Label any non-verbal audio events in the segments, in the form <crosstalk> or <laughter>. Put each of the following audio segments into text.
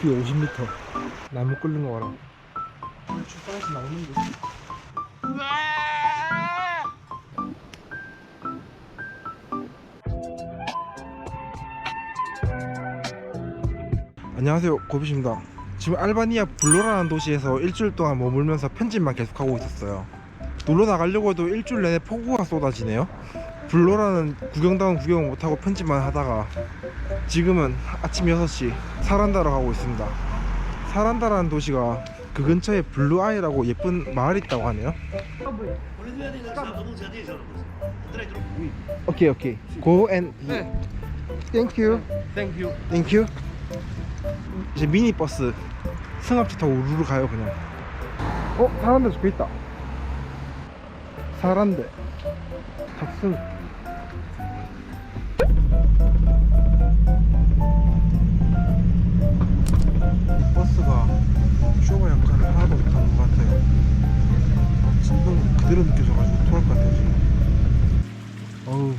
높이 50m 나무 끓는 거 봐라. 출발해서 나오는 거. 안녕하세요. 고비입니다. 지금 알바니아 블로라는 도시에서 일주일 동안 머물면서 편집만 계속하고 있었어요. 놀러 나가려고 해도 일주일 내내 폭우가 쏟아지네요. 블로라는 구경다운 구경을 못하고 편집만 하다가 지금은 아침 6시 사란다로 가고 있습니다. 사란다라는 도시가 그 근처에 블루아이라고 예쁜 마을이 있다고 하네요. 오케이 오케이. go and thank you. Thank you. thank you. 이제 미니버스 승합차 타고 우르르 가요 그냥. 어? 사란데 적혀있다. 사란데 탑승 그대로 느껴져가지고 토할 것 같아요 지금. 어우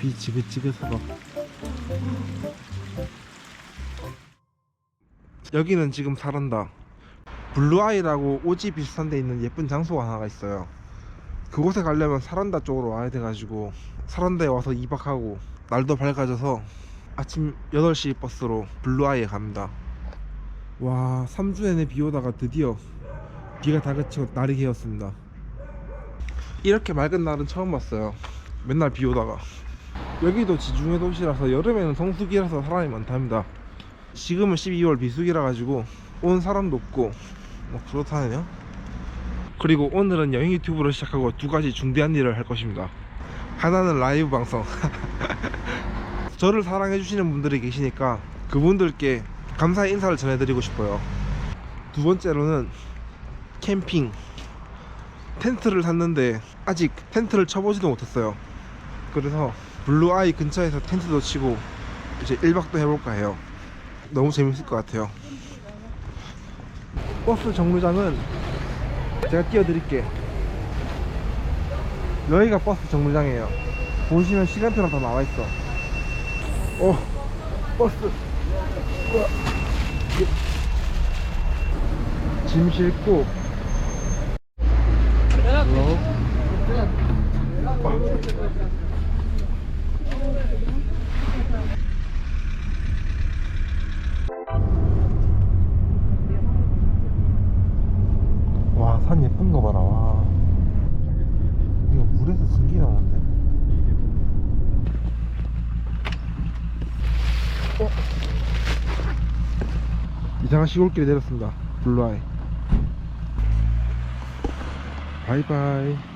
비 지긋지긋하다 여기는 지금 사란다. 블루아이라고 오지 비슷한 데 있는 예쁜 장소가 하나가 있어요. 그곳에 가려면 사란다 쪽으로 와야 돼가지고 사란다에 와서 2박하고 날도 밝아져서 아침 8시 버스로 블루아이에 갑니다. 와 3주 내내 비 오다가 드디어 비가 다 그치고 날이 개었습니다 이렇게 맑은 날은 처음 봤어요. 맨날 비 오다가. 여기도 지중해 도시라서 여름에는 성수기라서 사람이 많답니다. 지금은 12월 비수기라 가지고 온 사람도 없고 뭐 그렇다네요. 그리고 오늘은 여행 유튜브를 시작하고 두 가지 중대한 일을 할 것입니다. 하나는 라이브 방송. <laughs> 저를 사랑해 주시는 분들이 계시니까 그분들께 감사의 인사를 전해드리고 싶어요. 두 번째로는 캠핑 텐트를 샀는데 아직 텐트를 쳐보지도 못했어요. 그래서 블루아이 근처에서 텐트도 치고 이제 1박도 해볼까 해요. 너무 재밌을 것 같아요. 버스 정류장은 제가 띄워드릴게 여기가 버스 정류장이에요. 보시면 시간표랑 다 나와있어. 어 버스. 우와. 예. 짐 싣고 헬로. 와, 산 예쁜 거 봐라. 와. 이거 물에서 증기 나오는데? 어? 이상한 시골길에 내렸습니다. 블루아이. 바이바이.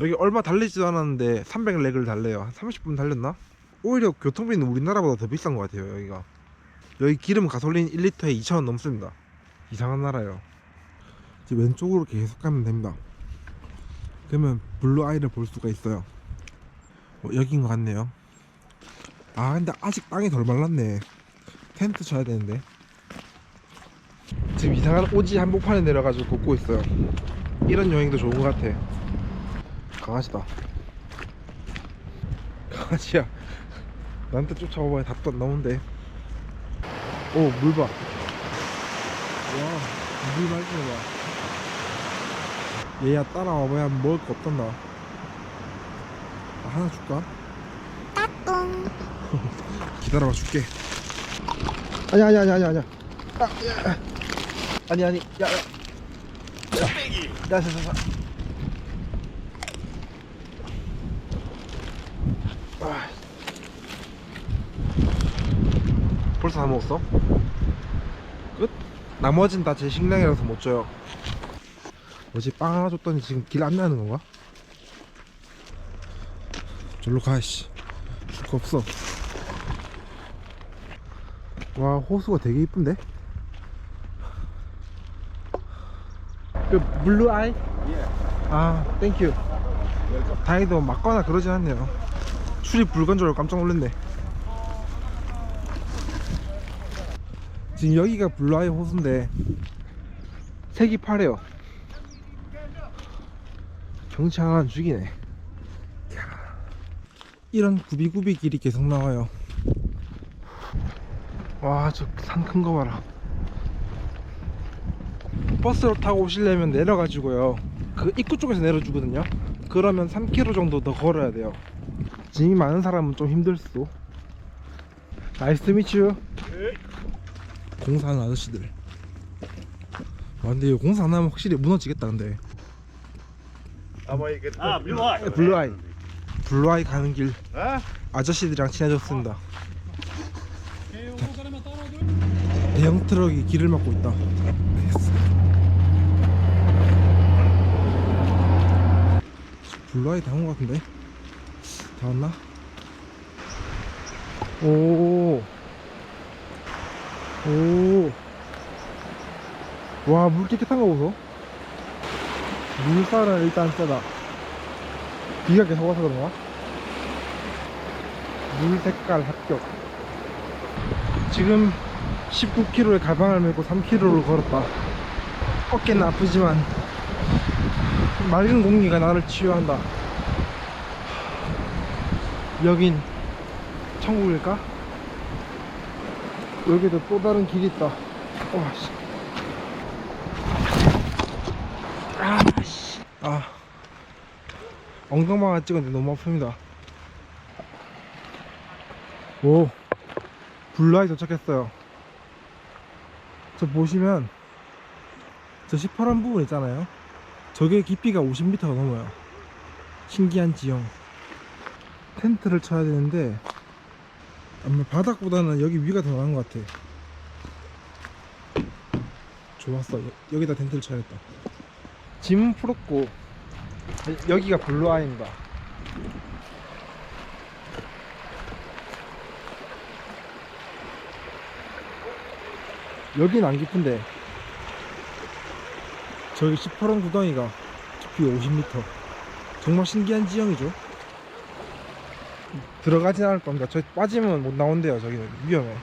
여기 얼마 달리지도 않았는데 300렉을 달래요. 한 30분 달렸나? 오히려 교통비는 우리나라보다 더 비싼 것 같아요, 여기가. 여기 기름 가솔린 1리터에 2,000원 넘습니다. 이상한 나라예요. 이제 왼쪽으로 계속 가면 됩니다. 그러면 블루 아이를 볼 수가 있어요. 어, 여긴 것 같네요. 아 근데 아직 땅이 덜 말랐네. 텐트 쳐야 되는데. 지금 이상한 오지 한복판에 내려가지고 걷고 있어요. 이런 여행도 좋은 것 같아. 강아지다. 강아지야. 나한테 쫓아와봐야 답도 안 나오는데. 오, 물 봐. 와, 물 맑은 거 봐. 얘야 따라와봐야 먹을 거 없단다 아, 하나 줄까? <laughs> 기다려봐 줄게 아니 아니 아니 아니 아니 아, 야. 아니 아니 야야 야, 야, 야, 야, 야. 벌써 다 먹었어? 끝? 나머진 다 제 식량이라서 못 줘요 어제 빵 하나 줬더니 지금 길안 나는 건가? 절로 가, 씨. 줄 거 없어. 와, 호수가 되게 이쁜데? 그, 블루 아이? 아, 땡큐. 다행히도 맞거나 그러진 않네요. 출입 불건 줄 알고 깜짝 놀랐네. 지금 여기가 블루 아이 호수인데, 색이 파래요. 경치 하나 죽이네. 이런 구비구비 길이 계속 나와요. 와, 저 산 큰 거 봐라. 버스로 타고 오시려면 내려가지고요 그 입구 쪽에서 내려주거든요 그러면 3km 정도 더 걸어야 돼요 짐이 많은 사람은 좀 힘들 수도 나이스 미츄 공사하는 아저씨들. 와 근데 이거 공사 안 하면 확실히 무너지겠다 근데. Ah, blue eye. 블루아이 블루아이 가는 길. Huh? 아저씨들이랑 친해졌습니다. 대형 트럭이 길을 막고 있다. 블루아이 다온 것 같은데? 다 왔나? 오. 오. 와, 물 깨끗한 거 보소. 물살은 일단 세다. 비가 계속 와서 그런가? 물 색깔 합격. 지금 19km의 가방을 메고 3km를 걸었다. 어깨는 아프지만 맑은 공기가 나를 치유한다. 여긴 천국일까? 여기도 또 다른 길이 있다. 와, 씨. 아, 씨. 아. 엉덩방 아 찍었는데 너무 아픕니다. 오. 블라이 도착했어요. 저 보시면, 저 시퍼런 부분 있잖아요. 저게 깊이가 50m가 넘어요. 신기한 지형. 텐트를 쳐야 되는데 아마 바닥보다는 여기 위가 더 나은 것 같아. 좋았어. 여, 여기다 텐트를 쳐야겠다. 짐은 풀었고 여기가 블루아이입니다 여긴 안 깊은데. 저기 시퍼런 구덩이가 깊이 50m 정말 신기한 지형이죠 들어가진 않을 겁니다. 저 빠지면 못 나온대요. 저기는 위험해.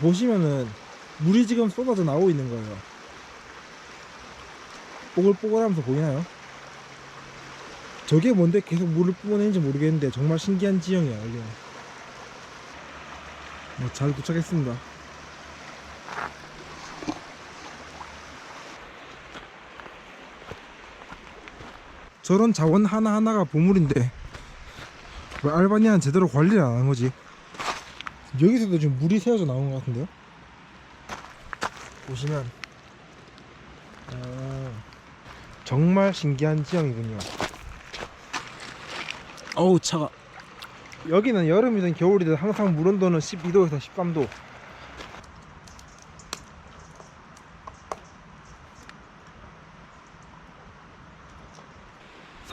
보시면은 물이 지금 쏟아져 나오고 있는 거예요. 뽀글뽀글하면서 보이나요? 저게 뭔데 계속 물을 뿜어내는지 모르겠는데 정말 신기한 지형이야 이게. 뭐잘 도착했습니다. 저런 자원 하나하나가 보물인데 왜 알바니아는 제대로 관리를 안 하는 거지? 여기서도 지금 물이 새어져 나오는 것 같은데요? 보시면 아, 정말 신기한 지형이군요. 어우 차가. 여기는 여름이든 겨울이든 항상 물 온도는 12도에서 13도.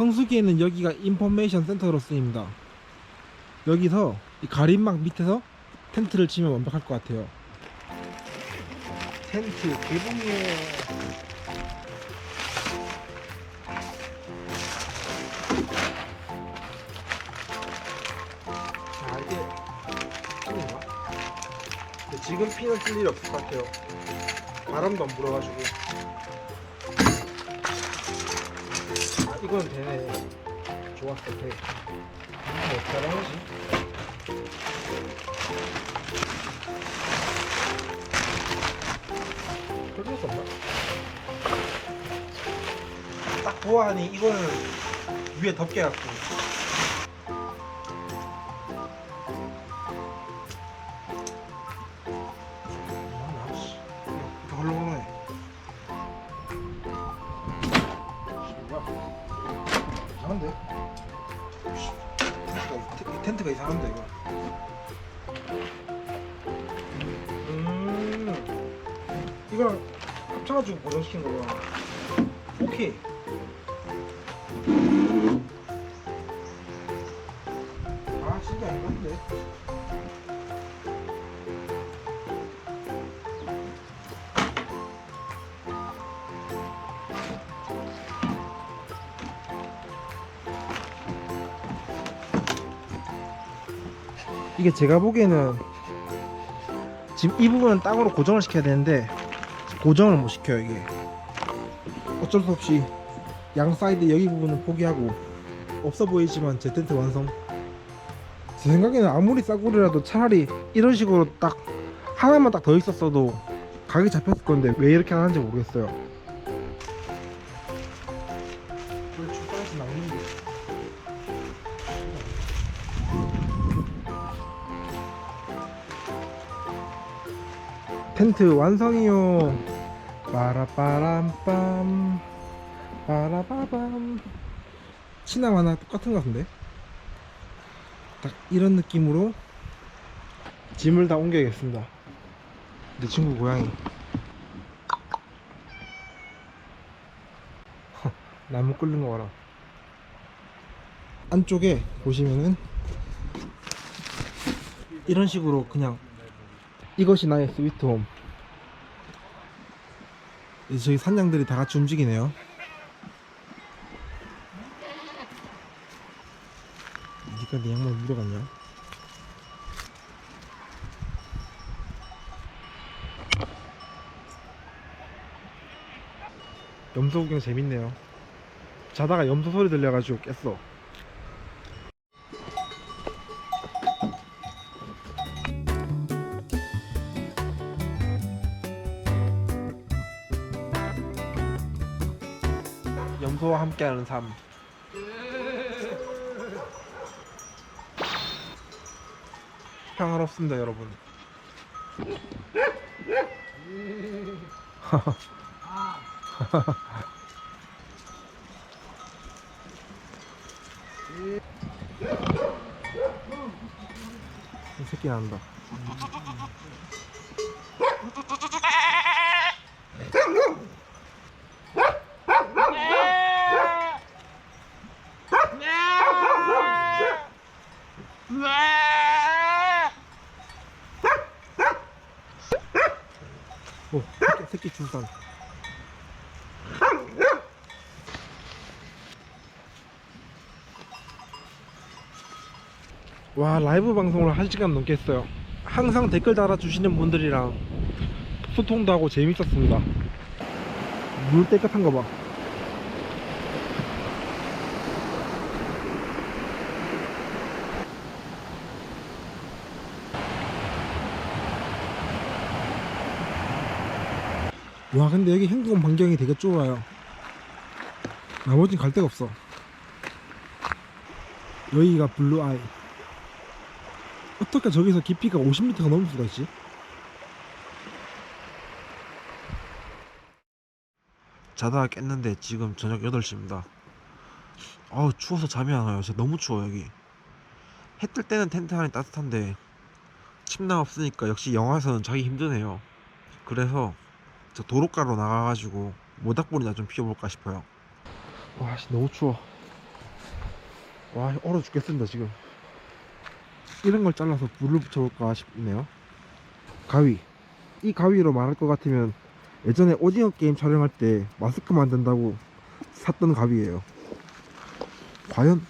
성수기에는 여기가 인포메이션 센터로 쓰입니다. 여기서 이 가림막 밑에서 텐트를 치면 완벽할 것 같아요. 텐트 개봉이에요. 자 이게? 근데 지금 핀은 뜰 일이 없을 것 같아요. 바람도 안 불어가지고. 아 이건 되네 좋았어 돼뭐 어떻게 하지? 해줄 수 없나? 딱 보아하니 이거는 위에 덮개 갖고 이상한데? 이 텐트가 이상한데 이거. 음. 이걸 합쳐가지고 고정시킨 거구나. 오케이 이게 제가 보기에는 지금 이 부분은 땅으로 고정을 시켜야 되는데 고정을 못 시켜요 이게 어쩔 수 없이 양 사이드 여기 부분은 포기하고 없어 보이지만 제 텐트 완성 제 생각에는 아무리 싸구려라도 차라리 이런 식으로 딱 하나만 딱 더 있었어도 가격이 잡혔을 건데 왜 이렇게 하는지 모르겠어요. 텐트 완성이요. 빠라빠람빰 빠라바밤. 치남 하나 똑같은 것 같은데? 딱 이런 느낌으로 짐을 다 옮겨야겠습니다. 내 친구 고양이. 허, <laughs> 나무 끓는 거 봐라. 안쪽에 보시면은 이런 식으로 그냥 이것이 나의 스위트홈 저희 산양들이 다 같이 움직이네요 니가 내 양말 물어갔냐? 염소 구경 재밌네요. 자다가 염소 소리 들려가지고 깼어. 함께 하는 삶. 평화롭습니다, 여러분. <laughs> 이 새끼 난다. <laughs> 오, 새끼, 새끼 출산. 와, 라이브 방송을 한 시간 넘게 했어요. 항상 댓글 달아주시는 분들이랑 소통도 하고 재밌었습니다. 물 깨끗한 거 봐. 와 근데 여기 행동 반경이 되게 좁아요 나머진 갈 데가 없어 여기가 블루아이 어떻게 저기서 깊이가 50m가 넘을 수가 있지? 자다가 깼는데 지금 저녁 8시입니다 아우 추워서 잠이 안 와요 진짜 너무 추워 여기 해 뜰 때는 텐트 안이 따뜻한데 침낭 없으니까 역시 영화에서는 자기 힘드네요 그래서 저 도로가로 나가가지고 모닥불이나 좀 피워볼까 싶어요. 와, 씨, 너무 추워. 와, 얼어 죽겠습니다, 지금. 이런 걸 잘라서 불을 붙여볼까 싶네요. 가위. 이 가위로 말할 것 같으면 예전에 오징어 게임 촬영할 때 마스크 만든다고 샀던 가위예요. 과연?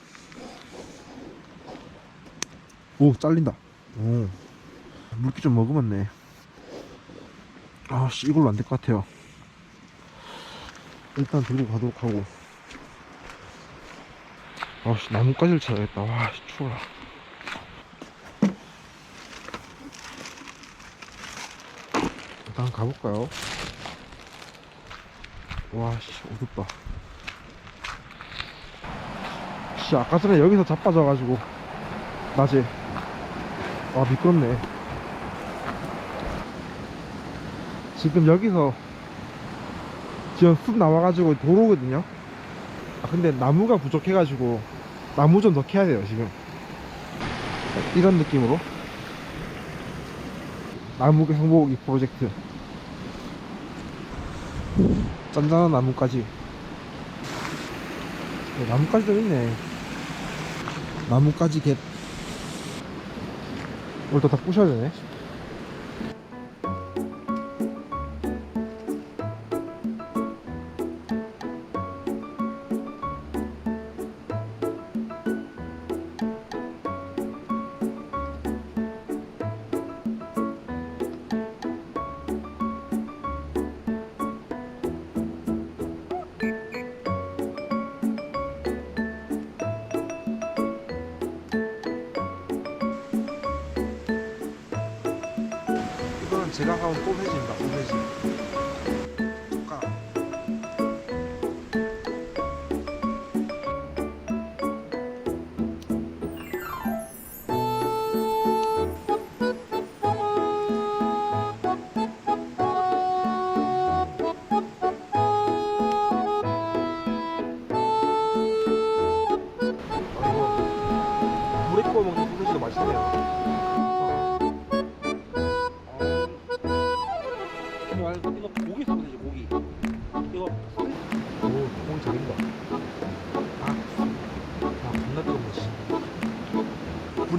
오, 잘린다. 오. 물기 좀 머금었네. 아씨 이걸로 안 될 것 같아요 일단 들고 가도록 하고 아씨 나뭇가지를 찾아야겠다 와 씨, 추워라 일단 가볼까요? 와씨 어둡다. 씨 아까 전에 여기서 자빠져가지고 낮에. 와 미끄럽네. 지금 여기서 지금 숲 나와가지고 도로거든요. 아, 근데 나무가 부족해가지고 나무 좀 더 캐야 돼요 지금. 이런 느낌으로 나무 성보기 프로젝트. 짠짠한 나무까지. 네, 좀 있네. 나무까지 겟. 오늘 또다 부셔야 되네. 가온 소세지입니다. 소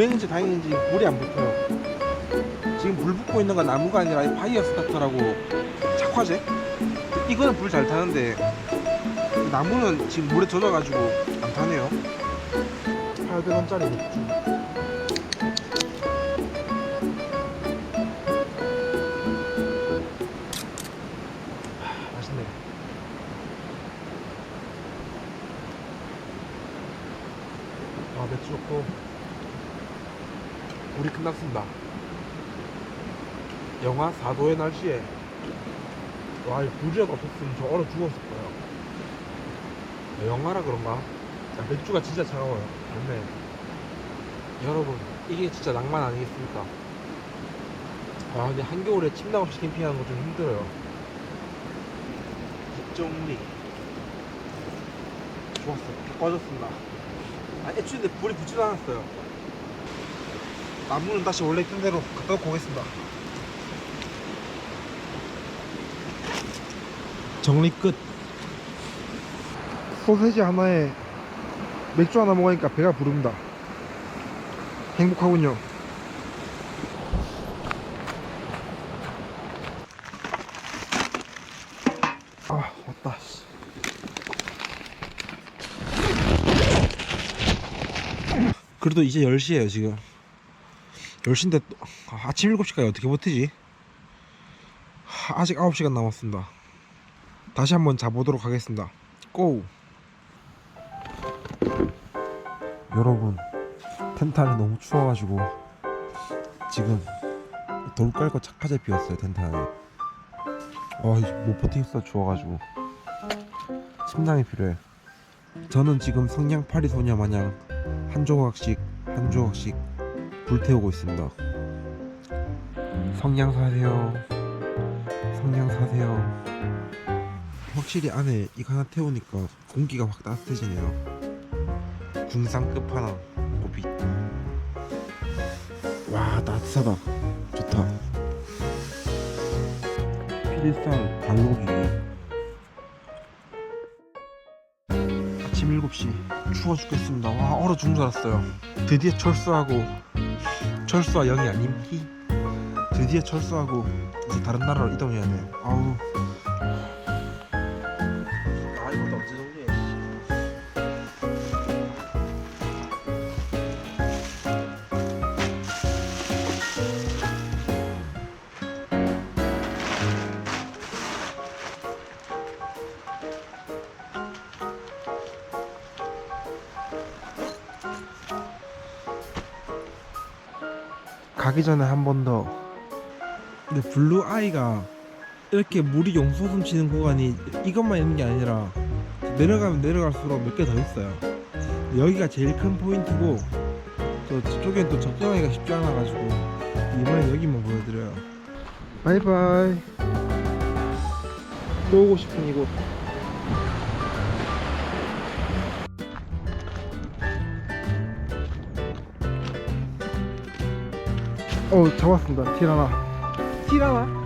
불행인지 다행인지 물이 안 붙어요. 지금 불 붙고 있는 건 나무가 아니라 이 파이어 스타터라고 착화제? 이거는 불 잘 타는데 나무는 지금 물에 젖어가지고 안 타네요. 800원짜리 맥주. 끝났습니다. 영하 4도의 날씨에 와 이 부지가 없었으면 저 얼어 죽었을 거예요. 아, 영하라 그런가? 자, 맥주가 진짜 차가워요. 좋네 여러분 이게 진짜 낭만 아니겠습니까? 아 근데 한겨울에 침낭 없이 캠핑하는 거 좀 힘들어요. 국정리. 좋았어요. 다 꺼졌습니다. 아, 애초에 불이 붙지도 않았어요. 나무는 다시 원래 있던 대로 갖다 놓고 오겠습니다. 정리 끝. 소세지 하나에 맥주 하나 먹으니까 배가 부릅니다. 행복하군요. 아, 왔다. 씨. 그래도 이제 10시에요 지금 10시인데 또- 아, 아침 7시까지 어떻게 버티지? 하, 아직 9시간 남았습니다. 다시 한번 자보도록 하겠습니다. 고! 여러분 텐트 안이 너무 추워가지고 지금 돌 깔고 착하제 비웠어요 텐트 안에 아못 버티겠어 추워가지고. 침낭이 필요해. 저는 지금 성냥팔이 소녀 마냥 한 조각씩 한 조각씩 불태우고 있습니다. 성냥 사세요. 성냥 사세요. 확실히 안에 이거 하나 태우니까 공기가 확 따뜻해지네요. 군산 끝판왕 고빛. 와 따뜻하다. 좋다. 피디살 발로기기. 아침 7시 추워 죽겠습니다 와 얼어 죽는 줄 알았어요 드디어 철수하고 철수와 영이 아님 히 드디어 철수하고 이제 다른 나라로 이동해야 돼 아우 가기 전에 한 번 더. 근데 블루 아이가 이렇게 물이 용솟음 치는 구간이 이것만 있는 게 아니라 내려가면 내려갈수록 몇 개 더 있어요. 여기가 제일 큰 포인트고 또 저쪽엔 또 접근하기가 쉽지 않아가지고 이번엔 여기만 보여드려요. 바이바이. 또 오고 싶은 이곳. 어 잡았습니다. 티라나. 티라나